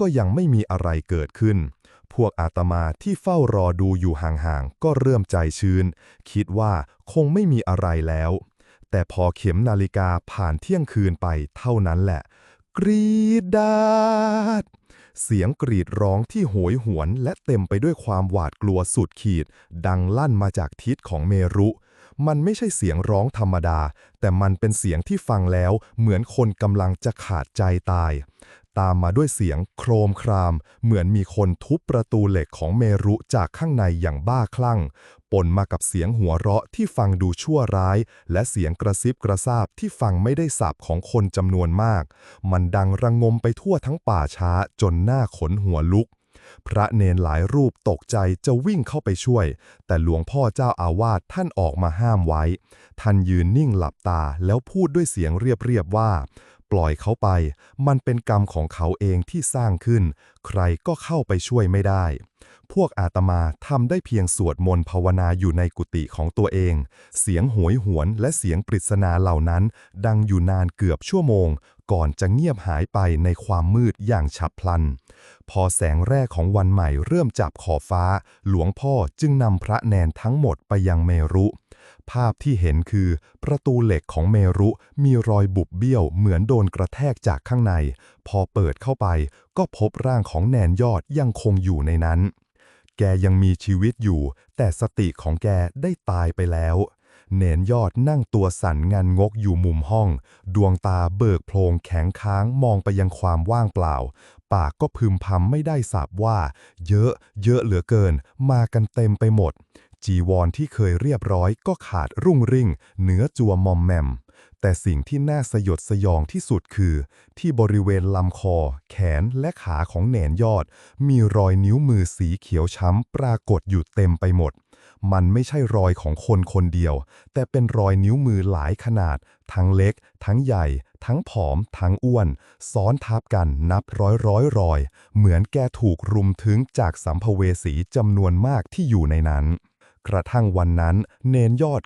ก็ยังไม่มีอะไรเกิดขึ้น พวกอาตมาที่เฝ้ารอดูอยู่ห่างๆ ก็เริ่มใจชื้น คิดว่าคงไม่มีอะไรแล้ว แต่พอเข็มนาฬิกาผ่านเที่ยงคืนไปเท่านั้นแหละ กรีดดาดเสียงกรีดร้องที่โหยหวนและเต็มไปด้วยความหวาดกลัวสุดขีด ดังลั่นมาจากทิศของเมรุ มันไม่ใช่เสียงร้องธรรมดา แต่มันเป็นเสียงที่ฟังแล้วเหมือนคนกำลังจะขาดใจตาย ตามมาด้วยเสียงโครมคราม เหมือนมีคนทุบประตูเหล็กของเมรุจากข้างในอย่างบ้าคลั่ง ปนมากับเสียงหัวเราะที่ฟังดูชั่วร้าย และเสียงกระซิบกระซาบที่ฟังไม่ได้สับของคนจำนวนมาก มันดังระงงมไปทั่วทั้งป่าช้าจนหน้าขนหัวลุก พระเนนหลายรูปตกใจจะวิ่งเข้าไปช่วย แต่หลวงพ่อเจ้าอาวาสท่านออกมาห้ามไว้ ท่านยืนนิ่งหลับตาแล้วพูดด้วยเสียงเรียบๆว่า ปล่อยเขาไป มันเป็นกรรมของเขาเองที่สร้างขึ้น ใครก็เข้าไปช่วยไม่ได้ พวกอาตมาทำได้เพียงสวดมนต์ภาวนาอยู่ในกุฏิของตัวเอง เสียงหวยหวนและเสียงปริศนาเหล่านั้น ดังอยู่นานเกือบชั่วโมงก่อนจะเงียบหายไปในความมืดอย่างฉับพลัน พอแสงแรกของวันใหม่เริ่มจับขอบฟ้า หลวงพ่อจึงนำพระแนนทั้งหมดไปยังเมรุ ภาพที่เห็นคือประตูเหล็กของเมรุมีรอยบุบเบี้ยวเหมือนโดนกระแทกจากข้างใน พอเปิดเข้าไปก็พบร่างของแนนยอดยังคงอยู่ในนั้น แกยังมีชีวิตอยู่ แต่สติของแกได้ตายไปแล้ว เนนยอดนั่งตัวสั่นงันงกอยู่มุมห้อง ดวงตาเบิกโพลงแข็งค้างมองไปยังความว่างเปล่า ปากก็พึมพำไม่ได้สับว่า เยอะ เยอะเหลือเกิน มากันเต็มไปหมด จีวรที่เคยเรียบร้อยก็ขาดรุ่งริ่ง เนื้อจัวมอมแมม แต่สิ่งที่น่าสยดสยองที่สุดคือ ที่บริเวณลำคอ แขนและขาของแหนนยอด มีรอยนิ้วมือสีเขียวช้ำปรากฏอยู่เต็มไปหมด มันไม่ใช่รอยของคนคนเดียว แต่เป็นรอยนิ้วมือหลายขนาด ทั้งเล็ก ทั้งใหญ่ ทั้งผอม ทั้งอ้วน ซ้อนทับกันนับร้อยร้อยรอย เหมือนแกถูกรุมถึงจากสัมภเวสีจำนวนมากที่อยู่ในนั้น กระทั่งวันนั้น เนนยอด